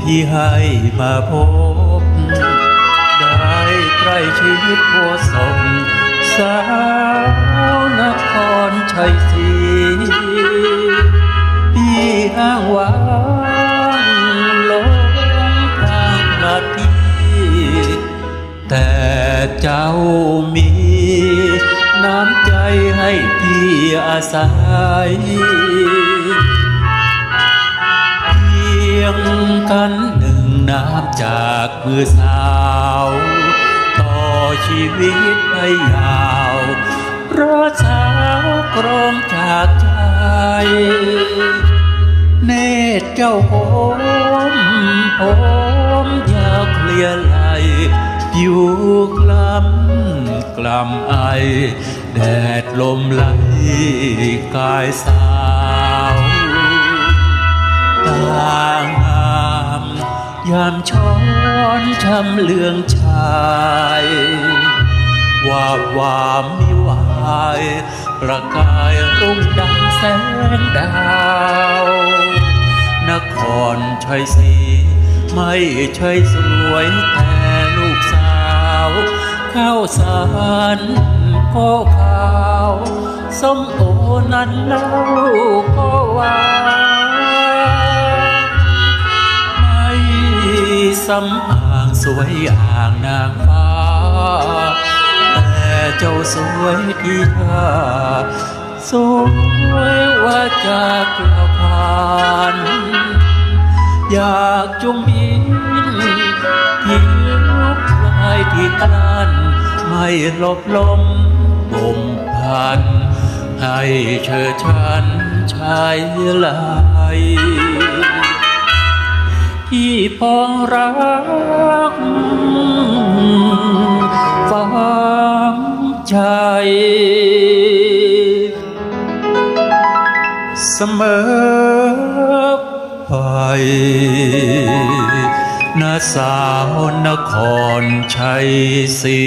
พี่ให้มาพบ ได้ใกล้ชีวิตโพสมสาวนครชัยศรีพี่อ้างวางลงทางพระที่แต่เจ้ามีน้ำใจให้พี่อาศัย งกันหนึ่งน้ำจากมือสาว ต่อชีวิตให้ยาวเพราะสาวกรองจากใจ เนตรเจ้าผมผมอยากเคลียร์ไหลผิวคล้ำกลำไอ แดดลมไหลกายสาวตา ยามช้อนชำเลืองชายว่าบวามมิวาย ประกายรุ่งดังแสงดาว นครชัยศรีไม่ใช่สวยแต่ลูกสาว ข้าวสารก็ขาว สมโอนั้นเล่า สำอางสวยอ่างนางฟ้า แต่เจ้าสวยที่ท่าสวยว่าจากล่าวผ่านอยากจงบินผิวพลายที่กลั้นไม่หลบลมบ่มพัน ให้เชิดชันชายลาย ที่ปองรักฟังใจเสมอไปนาสาวนครชัยศรี